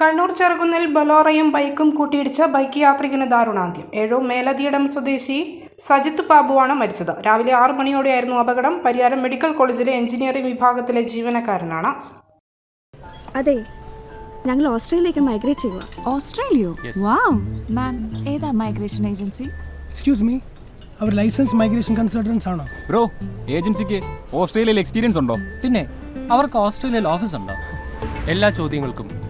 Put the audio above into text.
കണ്ണൂർ ചെറുകുന്നിൽ ബലോറയും ബൈക്കും കൂട്ടിയിടിച്ച ബൈക്ക് യാത്രികന് ദാരുണാന്ത്യം. ഏഴോ മേലതിയടം സ്വദേശി സജിത്ത് ബാബുവാണ് മരിച്ചത്. രാവിലെ ആറു മണിയോടെയായിരുന്നു അപകടം. പരിയാരം മെഡിക്കൽ കോളേജിലെ എഞ്ചിനീയറിംഗ് വിഭാഗത്തിലെ ജീവനക്കാരനാണ്. അതെ ഞങ്ങൾ ഓസ്ട്രേലിയയിലേക്ക് മൈഗ്രേറ്റ് ചെയ്യുക ഓസ്ട്രേലിയോ? വാവ് മാം ഏതാ മൈഗ്രേഷൻ ഏജൻസി എക്സ്ക്യൂസ് മീ അവർ ലൈസൻസ് മൈഗ്രേഷൻ കൺസൾട്ടൻസ് ആണോ? ബ്രോ ഏജൻസിക്ക് ഓസ്ട്രേലിയയിൽ എക്സ്പീരിയൻസ് ഉണ്ടോ? പിന്നെ അവർക്ക് ഓസ്ട്രേലിയയിൽ ഓഫീസ് ഉണ്ടോ? എല്ലാ ചോദ്യങ്ങൾക്കും